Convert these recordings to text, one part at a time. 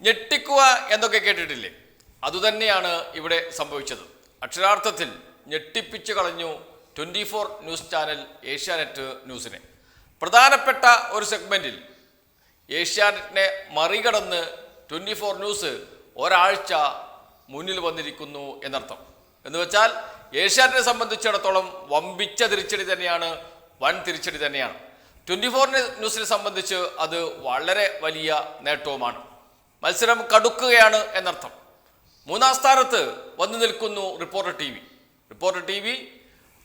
ഞെട്ടിക്കുക എന്നൊക്കെ കേട്ടിട്ടില്ലേ? അതുതന്നെയാണ് ഇവിടെ സംഭവിച്ചത്. അക്ഷരാർത്ഥത്തിൽ ഞെട്ടിപ്പിച്ചു കളഞ്ഞു twenty four news channel Asianet ന്യൂസിനെ. പ്രധാനപ്പെട്ട ഒരു സെഗ്മെന്റിൽ ഏഷ്യാനെറ്റിനെ മറികടന്ന് ട്വന്റി ഫോർ ന്യൂസ് ഒരാഴ്ച മുന്നിൽ വന്നിരിക്കുന്നു എന്നർത്ഥം. എന്ന് വെച്ചാൽ ഏഷ്യാനെറ്റിനെ സംബന്ധിച്ചിടത്തോളം വമ്പിച്ച തിരിച്ചടി തന്നെയാണ് വൻ തിരിച്ചടി തന്നെയാണ്. ട്വന്റി ഫോർ ന്യൂസിനെ സംബന്ധിച്ച് അത് വളരെ വലിയ നേട്ടവുമാണ്. മത്സരം കടുക്കുകയാണ് എന്നർത്ഥം. മൂന്നാം സ്ഥാനത്ത് വന്നു നിൽക്കുന്നു reporter T V. Reporter T V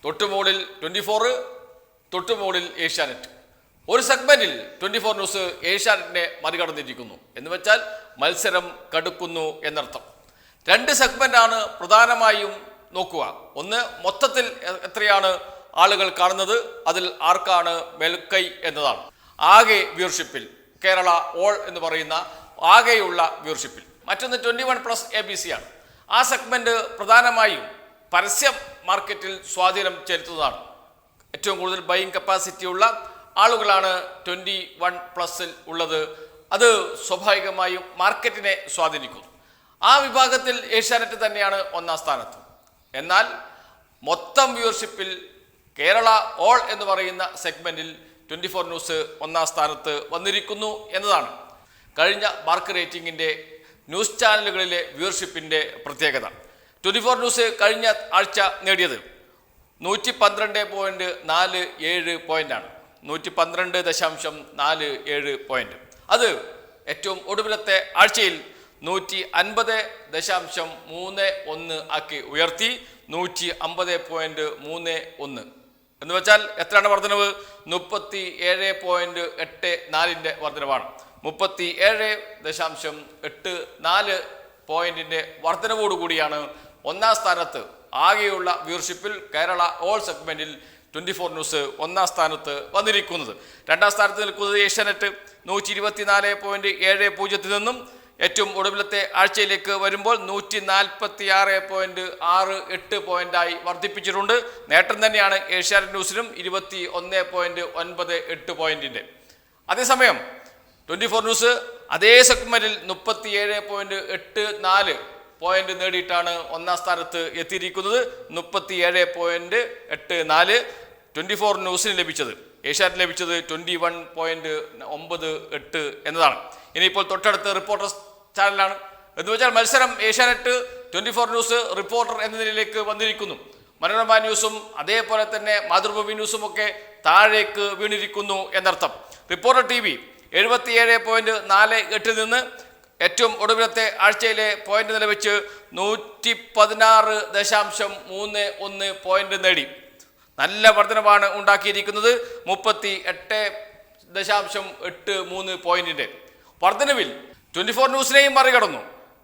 തൊട്ടുമുകളിൽ twenty four തൊട്ടുമുകളിൽ ഏഷ്യാനെറ്റ്. ഒരു സെഗ്മെന്റിൽ ട്വന്റി ഫോർ ന്യൂസ് ഏഷ്യാനെറ്റിനെ മറികടന്നിരിക്കുന്നു. എന്ന് വെച്ചാൽ മത്സരം കടുക്കുന്നു എന്നർത്ഥം. രണ്ട് സെഗ്മെന്റാണ് പ്രധാനമായും നോക്കുക. ഒന്ന് മൊത്തത്തിൽ എത്രയാണ് ആളുകൾ കാണുന്നത്? അതിൽ ആർക്കാണ് മേൽക്കൈ എന്നതാണ്. ആകെ വ്യൂർഷിപ്പിൽ കേരള ഓൾ എന്ന് പറയുന്ന ആകെയുള്ള വ്യൂർഷിപ്പിൽ മറ്റൊന്ന് twenty one plus A B C ആണ്. ആ സെഗ്മെന്റ് പ്രധാനമായും പരസ്യ മാർക്കറ്റിൽ സ്വാധീനം ചെലുത്തുന്നതാണ്. ഏറ്റവും കൂടുതൽ ബൈയിങ് കപ്പാസിറ്റി ഉള്ള ആളുകളാണ് ട്വന്റി വൺ പ്ലസിൽ ഉള്ളത്. അത് സ്വാഭാവികമായും മാർക്കറ്റിനെ സ്വാധീനിക്കുന്നു. ആ വിഭാഗത്തിൽ ഏഷ്യാനെറ്റ് തന്നെയാണ് ഒന്നാം സ്ഥാനത്ത്. എന്നാൽ മൊത്തം വ്യൂവർഷിപ്പിൽ കേരള ഓൾ എന്ന് പറയുന്ന സെഗ്മെന്റിൽ ട്വന്റി ഫോർ ന്യൂസ് ഒന്നാം സ്ഥാനത്ത് വന്നിരിക്കുന്നു എന്നതാണ്. കഴിഞ്ഞ മാർക്ക് റേറ്റിംഗിന്റെ ന്യൂസ് ചാനലുകളിലെ വ്യൂവർഷിപ്പിന്റെ പ്രത്യേകത. ട്വന്റി ഫോർ ന്യൂസ് കഴിഞ്ഞ ആഴ്ച നേടിയത് നൂറ്റി പന്ത്രണ്ട് പോയിന്റ് നാല് ഏഴ് പോയിന്റാണ്. നൂറ്റി പന്ത്രണ്ട് ദശാംശം നാല് ഏഴ് പോയിന്റ്. അത് ഏറ്റവും ഒടുവിലത്തെ ആഴ്ചയിൽ നൂറ്റി അൻപത് ദശാംശം മൂന്ന് ഒന്ന് ആക്കി ഉയർത്തി നൂറ്റി അമ്പത് പോയിന്റ് മൂന്ന് ഒന്ന്. എന്ന് വെച്ചാൽ എത്രയാണ് വർധനവ്? മുപ്പത്തി ഏഴ് പോയിന്റ് എട്ട് നാലിന്റെ വർധനവാണ്. മുപ്പത്തി ഏഴ് ദശാംശം എട്ട് നാല് പോയിന്റിന്റെ വർധനവോടുകൂടിയാണ് ഒന്നാം സ്ഥാനത്ത് ആകെയുള്ള വ്യൂർഷിപ്പിൽ കേരള ഓൾ സെഗ്മെന്റിൽ ട്വന്റി ഫോർ ന്യൂസ് ഒന്നാം സ്ഥാനത്ത് വന്നിരിക്കുന്നത്. രണ്ടാം സ്ഥാനത്ത് നിൽക്കുന്നത് ഏഷ്യാനെറ്റ്. നൂറ്റി ഇരുപത്തിനാല് പോയിന്റ് ഏഴ് പൂജ്യത്തിൽ നിന്നും ഏറ്റവും ഒടുവിലത്തെ ആഴ്ചയിലേക്ക് വരുമ്പോൾ നൂറ്റി നാൽപ്പത്തി ആറ് പോയിന്റ് ആറ് എട്ട് പോയിന്റായി വർദ്ധിപ്പിച്ചിട്ടുണ്ട്. നേട്ടം തന്നെയാണ് ഏഷ്യാനെറ്റ് ന്യൂസിനും ഇരുപത്തി ഒന്ന് പോയിന്റ് ഒൻപത് എട്ട് പോയിന്റിന്റെ. അതേസമയം ട്വന്റി ഫോർ ന്യൂസ് അതേ സെഗ്മെന്റിൽ മുപ്പത്തിയേഴ് പോയിന്റ് എട്ട് നാല് പോയിന്റ് നേടിയിട്ടാണ് ഒന്നാം സ്ഥാനത്ത് എത്തിയിരിക്കുന്നത്. മുപ്പത്തിയേഴ് പോയിന്റ് എട്ട് നാല് ട്വന്റി ഫോർ ന്യൂസിന് ലഭിച്ചത്. ഏഷ്യാനെറ്റ് ലഭിച്ചത് ട്വന്റി വൺ പോയിന്റ് ഒമ്പത് എട്ട് എന്നതാണ്. ഇനിയിപ്പോൾ തൊട്ടടുത്ത് റിപ്പോർട്ടേഴ്സ് ചാനലാണ്. എന്ന് വെച്ചാൽ മത്സരം Asianet twenty four news reporter എന്ന നിലയിലേക്ക് വന്നിരിക്കുന്നു. മനോരമ ന്യൂസും അതേപോലെ തന്നെ മാതൃഭൂമി ന്യൂസും ഒക്കെ താഴേക്ക് വീണിരിക്കുന്നു എന്നർത്ഥം. റിപ്പോർട്ടർ ടി എഴുപത്തിയേഴ് പോയിന്റ് നാല് എട്ടിൽ നിന്ന് ഏറ്റവും ഒടുവിലത്തെ ആഴ്ചയിലെ പോയിന്റ് നില വെച്ച് നൂറ്റി പതിനാറ് ദശാംശം മൂന്ന് ഒന്ന് പോയിന്റ് നേടി. നല്ല വർധനമാണ് ഉണ്ടാക്കിയിരിക്കുന്നത് മുപ്പത്തി എട്ട് ദശാംശം എട്ട് മൂന്ന് പോയിന്റിന്റെ വർധനവിൽ ട്വന്റി ഫോർ ന്യൂസിനെയും മറികടന്നു.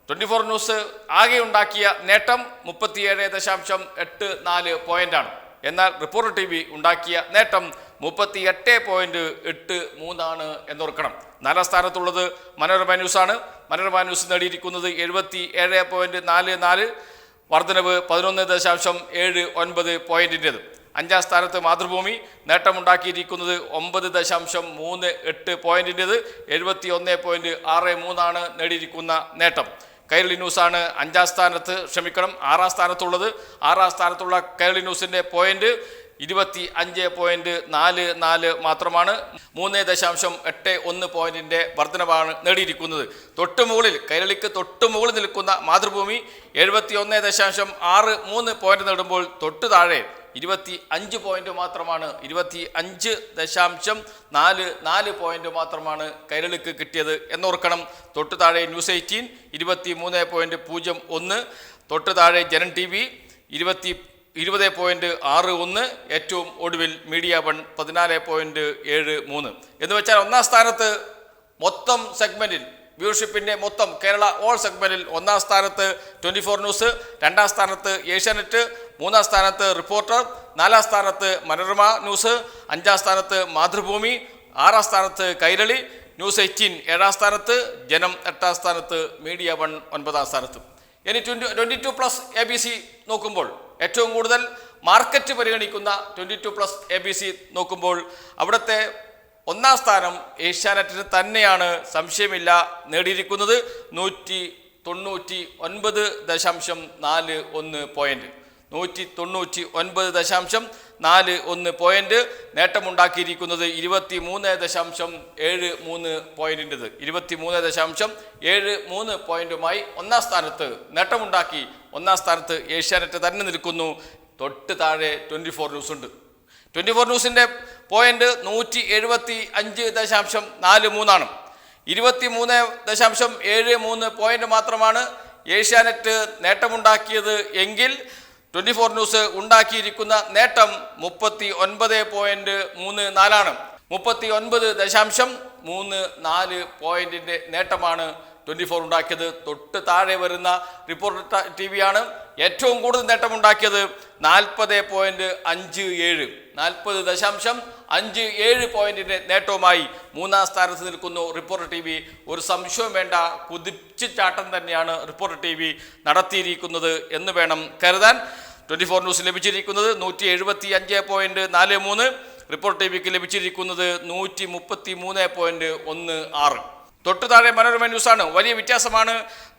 ട്വന്റി ഫോർ ന്യൂസ് ആകെ ഉണ്ടാക്കിയ നേട്ടം മുപ്പത്തിയേഴ് ദശാംശം എട്ട് നാല് പോയിന്റാണ് എന്നാൽ റിപ്പോർട്ടർ ടി വി ഉണ്ടാക്കിയ നേട്ടം മുപ്പത്തി എട്ട് പോയിന്റ് എട്ട് മൂന്നാണ് എന്നോർക്കണം. നാലാം സ്ഥാനത്തുള്ളത് മനോരമ ന്യൂസാണ്. മനോരമ ന്യൂസ് നേടിയിരിക്കുന്നത് എഴുപത്തി ഏഴ് പോയിന്റ് നാല് നാല് വർധനവ് പതിനൊന്ന് ദശാംശം ഏഴ് ഒൻപത് പോയിന്റിന്റെത്. അഞ്ചാം സ്ഥാനത്ത് മാതൃഭൂമി നേട്ടമുണ്ടാക്കിയിരിക്കുന്നത് ഒമ്പത് ദശാംശം മൂന്ന് എട്ട് പോയിന്റിന്റെത്. എഴുപത്തി ഒന്ന് പോയിന്റ് ആറ് മൂന്നാണ് നേടിയിരിക്കുന്ന നേട്ടം. കൈരളി ന്യൂസാണ് അഞ്ചാം സ്ഥാനത്ത് ക്ഷമിക്കണം ആറാം സ്ഥാനത്തുള്ളത്. ആറാം സ്ഥാനത്തുള്ള കൈരളി ന്യൂസിന്റെ പോയിന്റ് ഇരുപത്തി അഞ്ച് പോയിന്റ് നാല് നാല് മാത്രമാണ് മൂന്ന് ദശാംശം എട്ട് ഒന്ന് പോയിന്റിന്റെ വർധനവാണ് നേടിയിരിക്കുന്നത്. തൊട്ടുമുകളിൽ കൈരളിക്ക് തൊട്ടുമുകളിൽ നിൽക്കുന്ന മാതൃഭൂമി എഴുപത്തി ഒന്ന് ദശാംശം ആറ് മൂന്ന് പോയിന്റ് നേടുമ്പോൾ തൊട്ടു താഴെ ഇരുപത്തി അഞ്ച് പോയിന്റ് മാത്രമാണ് ഇരുപത്തി അഞ്ച് ദശാംശം നാല് നാല് പോയിന്റ് മാത്രമാണ് കൈരളിക്ക് കിട്ടിയത് എന്നോർക്കണം. തൊട്ടു താഴെ ന്യൂസ് എയ്റ്റീൻ ഇരുപത്തി മൂന്ന് പോയിന്റ് പൂജ്യം ഒന്ന് തൊട്ടു താഴെ ജനൻ ടി വി ഇരുപത്തി ഇരുപത് പോയിന്റ് ആറ് ഒന്ന് ഏറ്റവും ഒടുവിൽ മീഡിയ വൺ പതിനാല് പോയിന്റ് ഏഴ് മൂന്ന്. എന്ന് വെച്ചാൽ ഒന്നാം സ്ഥാനത്ത് മൊത്തം സെഗ്മെന്റിൽ വ്യൂഷിപ്പിന്റെ മൊത്തം കേരള ഓൾ സെഗ്മെന്റിൽ ഒന്നാം സ്ഥാനത്ത് ട്വന്റി ഫോർ ന്യൂസ് രണ്ടാം സ്ഥാനത്ത് ഏഷ്യാനെറ്റ് മൂന്നാം സ്ഥാനത്ത് റിപ്പോർട്ടർ നാലാം സ്ഥാനത്ത് മനോരമ ന്യൂസ് അഞ്ചാം സ്ഥാനത്ത് മാതൃഭൂമി ആറാം സ്ഥാനത്ത് കൈരളി ന്യൂസ് എയ്റ്റീൻ ഏഴാം സ്ഥാനത്ത് ജനം എട്ടാം സ്ഥാനത്ത് മീഡിയ വൺ ഒൻപതാം സ്ഥാനത്ത്. ഇനി twenty twenty two plus A B C നോക്കുമ്പോൾ ഏറ്റവും കൂടുതൽ മാർക്കറ്റ് പരിഗണിക്കുന്ന twenty two plus A B C നോക്കുമ്പോൾ അവിടുത്തെ ഒന്നാം സ്ഥാനം ഏഷ്യാനെറ്റിന് തന്നെയാണ് സംശയമില്ല. നേടിയിരിക്കുന്നത് നൂറ്റി തൊണ്ണൂറ്റി ഒൻപത് ദശാംശം നാല് ഒന്ന് പോയിന്റ് നൂറ്റി തൊണ്ണൂറ്റി ഒൻപത് ദശാംശം നാല് ഒന്ന് പോയിന്റ് നേട്ടമുണ്ടാക്കിയിരിക്കുന്നത് ഇരുപത്തി മൂന്ന് ദശാംശം ഏഴ് മൂന്ന് പോയിന്റിന്റെത് ഇരുപത്തി മൂന്ന് ദശാംശം ഏഴ് മൂന്ന് പോയിന്റുമായി ഒന്നാം സ്ഥാനത്ത് നേട്ടമുണ്ടാക്കി ഒന്നാം സ്ഥാനത്ത് ഏഷ്യാനെറ്റ് തന്നെ നിൽക്കുന്നു. തൊട്ട് താഴെ ട്വന്റി ഫോർ ന്യൂസ് ഉണ്ട്. ട്വന്റി ഫോർ ന്യൂസിന്റെ പോയിന്റ് നൂറ്റി എഴുപത്തി അഞ്ച് ദശാംശം നാല് മൂന്നാണ്. ഇരുപത്തി മൂന്ന് ദശാംശം ഏഴ് മൂന്ന് പോയിന്റ് മാത്രമാണ് ഏഷ്യാനെറ്റ് നേട്ടമുണ്ടാക്കിയത് എങ്കിൽ ട്വന്റി ഫോർ ന്യൂസ് ഉണ്ടാക്കിയിരിക്കുന്ന നേട്ടം മുപ്പത്തി ഒൻപത് പോയിന്റ് മൂന്ന് നാലാണ്. മുപ്പത്തി ഒൻപത് ദശാംശം മൂന്ന് നാല് പോയിന്റിന്റെ നേട്ടമാണ് ട്വന്റി ഫോർ ഉണ്ടാക്കിയത്. തൊട്ട് താഴെ വരുന്ന റിപ്പോർട്ടർ ടി ആണ് ഏറ്റവും കൂടുതൽ നേട്ടമുണ്ടാക്കിയത് നാൽപ്പത് പോയിന്റ് അഞ്ച് ഏഴ്. നാൽപ്പത് ദശാംശം അഞ്ച് ഏഴ് പോയിന്റിന്റെ നേട്ടവുമായി മൂന്നാം സ്ഥാനത്ത് നിൽക്കുന്നു റിപ്പോർട്ടർ ടി വി. ഒരു സംശയവും വേണ്ട കുതിച്ചുചാട്ടം തന്നെയാണ് റിപ്പോർട്ടർ ടി വി നടത്തിയിരിക്കുന്നത് എന്ന് വേണം കരുതാൻ. ട്വന്റി ഫോർ ന്യൂസ് ലഭിച്ചിരിക്കുന്നത് നൂറ്റി എഴുപത്തി അഞ്ച് പോയിന്റ് നാല് മൂന്ന്. റിപ്പോർട്ട് ടി വിക്ക് ലഭിച്ചിരിക്കുന്നത് നൂറ്റി മുപ്പത്തി മൂന്ന് പോയിന്റ് ഒന്ന് ആറ്. തൊട്ടു താഴെ മനോരമ ന്യൂസാണ്. വലിയ വ്യത്യാസമാണ്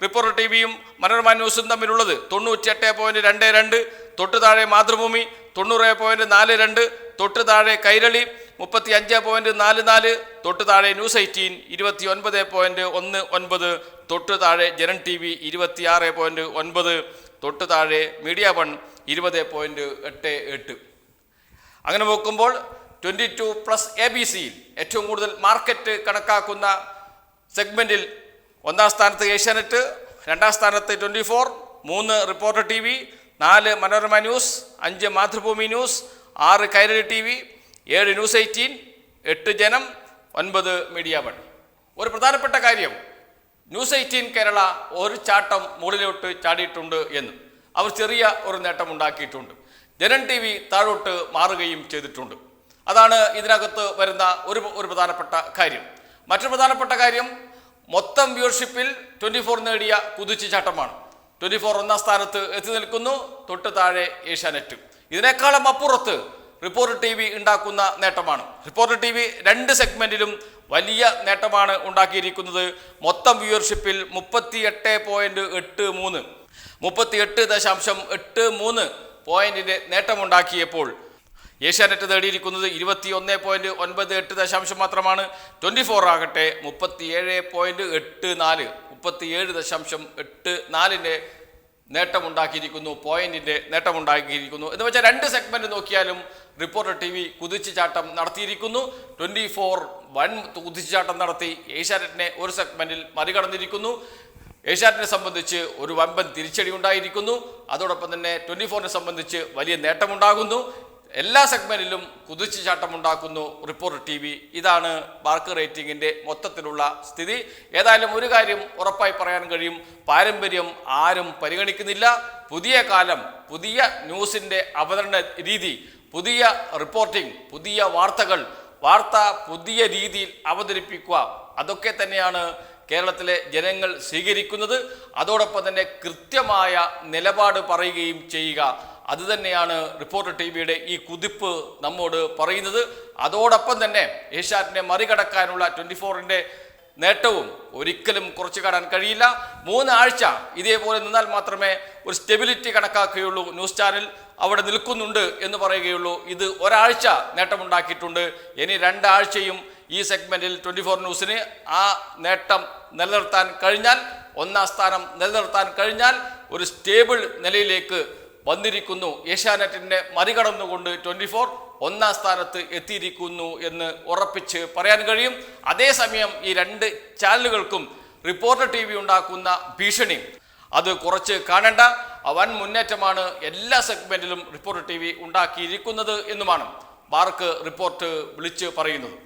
റിപ്പോർട്ടർ ടി വിയും മനോരമ ന്യൂസും തമ്മിലുള്ളത്. തൊണ്ണൂറ്റിയെട്ട് പോയിന്റ് രണ്ട് രണ്ട് തൊട്ടു താഴെ മാതൃഭൂമി തൊണ്ണൂറ് പോയിന്റ് നാല് രണ്ട് തൊട്ടു താഴെ കൈരളി മുപ്പത്തി അഞ്ച് പോയിന്റ് നാല് നാല് തൊട്ടു താഴെ ന്യൂസ് എയ്റ്റീൻ ഇരുപത്തി ഒൻപത് പോയിന്റ് ഒന്ന് ഒൻപത് തൊട്ടു താഴെ ജനൻ ടി വി ഇരുപത്തി ആറ് പോയിന്റ് ഒൻപത് തൊട്ടു താഴെ മീഡിയ വൺ ഇരുപത് പോയിന്റ് എട്ട് എട്ട്. അങ്ങനെ നോക്കുമ്പോൾ twenty two plus A B സിയിൽ ഏറ്റവും കൂടുതൽ മാർക്കറ്റ് കണക്കാക്കുന്ന സെഗ്മെന്റിൽ ഒന്നാം സ്ഥാനത്ത് ഏഷ്യാനെറ്റ് രണ്ടാം സ്ഥാനത്ത് ട്വന്റി ഫോർ മൂന്ന് റിപ്പോർട്ടർ ടി വി നാല് മനോരമ ന്യൂസ് അഞ്ച് മാതൃഭൂമി ന്യൂസ് ആറ് കൈരളി ടി വി ഏഴ് ന്യൂസ് എയ്റ്റീൻ എട്ട് ജനം ഒൻപത് മീഡിയ വൺ. ഒരു പ്രധാനപ്പെട്ട കാര്യം ന്യൂസ് എയ്റ്റീൻ കേരള ഒരു ചാട്ടം മുകളിലോട്ട് ചാടിയിട്ടുണ്ട് എന്ന്. അവർ ചെറിയ ഒരു നേട്ടം ഉണ്ടാക്കിയിട്ടുണ്ട്. ജനൻ ടി വി താഴോട്ട് മാറുകയും ചെയ്തിട്ടുണ്ട്. അതാണ് ഇതിനകത്ത് വരുന്ന ഒരു ഒരു പ്രധാനപ്പെട്ട കാര്യം. മറ്റൊരു പ്രധാനപ്പെട്ട കാര്യം മൊത്തം വ്യൂവർഷിപ്പിൽ ട്വന്റി ഫോർ നേടിയ കുതിച്ചുചാട്ടമാണ് ട്വന്റി ഫോർ ഒന്നാം സ്ഥാനത്ത് എത്തി നിൽക്കുന്നു തൊട്ട് താഴെ ഏഷ്യാനെറ്റ് ഇതിനേക്കാളും അപ്പുറത്ത് റിപ്പോർട്ട് ടി വി ഉണ്ടാക്കുന്ന നേട്ടമാണ്. റിപ്പോർട്ട് ടി വി രണ്ട് സെഗ്മെന്റിലും വലിയ നേട്ടമാണ് ഉണ്ടാക്കിയിരിക്കുന്നത്. മൊത്തം വ്യൂവർഷിപ്പിൽ മുപ്പത്തി എട്ട് പോയിന്റ് എട്ട് മൂന്ന്. മുപ്പത്തി എട്ട് ദശാംശം എട്ട് മൂന്ന് പോയിന്റിന്റെ നേട്ടമുണ്ടാക്കിയപ്പോൾ ഏഷ്യാനെറ്റ് നേടിയിരിക്കുന്നത് ഇരുപത്തി ഒന്ന് പോയിന്റ് ഒൻപത് എട്ട് ദശാംശം മാത്രമാണ്. ട്വന്റി ഫോർ ആകട്ടെ മുപ്പത്തി ഏഴ് പോയിന്റ് എട്ട് നാല് മുപ്പത്തി ഏഴ് ദശാംശം എട്ട് നാലിന്റെ നേട്ടമുണ്ടാക്കിയിരിക്കുന്നു പോയിന്റിന്റെ നേട്ടമുണ്ടാക്കിയിരിക്കുന്നു. എന്ന് വെച്ചാൽ രണ്ട് സെഗ്മെന്റ് നോക്കിയാലും റിപ്പോർട്ടർ ടി വി കുതിച്ചുചാട്ടം നടത്തിയിരിക്കുന്നു. ട്വന്റി ഫോർ വൺ കുതിച്ചുചാട്ടം നടത്തി ഏഷ്യാനെറ്റിനെ ഒരു സെഗ്മെന്റിൽ മറികടന്നിരിക്കുന്നു. ഏഷ്യാനെറ്റിനെ സംബന്ധിച്ച് ഒരു വമ്പൻ തിരിച്ചടി ഉണ്ടായിരിക്കുന്നു. അതോടൊപ്പം തന്നെ ട്വന്റി ഫോറിനെ സംബന്ധിച്ച് വലിയ നേട്ടമുണ്ടാകുന്നു. എല്ലാ സെഗ്മെന്റിലും കുതിച്ചു കുതിച്ചുചാട്ടമുണ്ടാക്കുന്നു റിപ്പോർട്ട് ടി വി. ഇതാണ് മാർക്ക് റേറ്റിംഗിന്റെ മൊത്തത്തിലുള്ള സ്ഥിതി. ഏതായാലും ഒരു കാര്യം ഉറപ്പായി പറയാൻ കഴിയും. പാരമ്പര്യം ആരും പരിഗണിക്കുന്നില്ല. പുതിയ കാലം പുതിയ ന്യൂസിന്റെ അവതരണ രീതി പുതിയ റിപ്പോർട്ടിംഗ് പുതിയ വാർത്തകൾ വാർത്ത പുതിയ രീതിയിൽ അവതരിപ്പിക്കുക. അതൊക്കെ തന്നെയാണ് കേരളത്തിലെ ജനങ്ങൾ സ്വീകരിക്കുന്നത്. അതോടൊപ്പം തന്നെ കൃത്യമായ നിലപാട് പറയുകയും ചെയ്യുക. അതുതന്നെയാണ് റിപ്പോർട്ടർ ടി വിയുടെ ഈ കുതിപ്പ് നമ്മോട് പറയുന്നത്. അതോടൊപ്പം തന്നെ ഏഷ്യാറ്റിനെ മറികടക്കാനുള്ള ട്വന്റി ഫോറിന്റെ നേട്ടവും ഒരിക്കലും കുറച്ചു കാണാൻ കഴിയില്ല. മൂന്നാഴ്ച ഇതേപോലെ നിന്നാൽ മാത്രമേ ഒരു സ്റ്റെബിലിറ്റി കണക്കാക്കുകയുള്ളൂ. ന്യൂസ് ചാനൽ അവിടെ നിൽക്കുന്നുണ്ട് എന്ന് പറയുകയുള്ളൂ. ഇത് ഒരാഴ്ച നേട്ടമുണ്ടാക്കിയിട്ടുണ്ട്. ഇനി രണ്ടാഴ്ചയും ഈ സെഗ്മെന്റിൽ ട്വന്റി ഫോർ ന്യൂസിന് ആ നേട്ടം നിലനിർത്താൻ കഴിഞ്ഞാൽ ഒന്നാം സ്ഥാനം നിലനിർത്താൻ കഴിഞ്ഞാൽ ഒരു സ്റ്റേബിൾ നിലയിലേക്ക് വന്നിരിക്കുന്നു. ഏഷ്യാനെറ്റിനെ മറികടന്നുകൊണ്ട് ട്വന്റി ഫോർ ഒന്നാം സ്ഥാനത്ത് എത്തിയിരിക്കുന്നു എന്ന് ഉറപ്പിച്ച് പറയാൻ കഴിയും. അതേസമയം ഈ രണ്ട് ചാനലുകൾക്കും റിപ്പോർട്ടർ ടി വി ഉണ്ടാക്കുന്ന ഭീഷണി. അത് കുറച്ച് കാണേണ്ട. വൻ മുന്നേറ്റമാണ് എല്ലാ സെഗ്മെന്റിലും റിപ്പോർട്ടർ ടി വി ഉണ്ടാക്കിയിരിക്കുന്നത് എന്നുമാണ് മാർക്ക് റിപ്പോർട്ട് വിളിച്ച് പറയുന്നത്.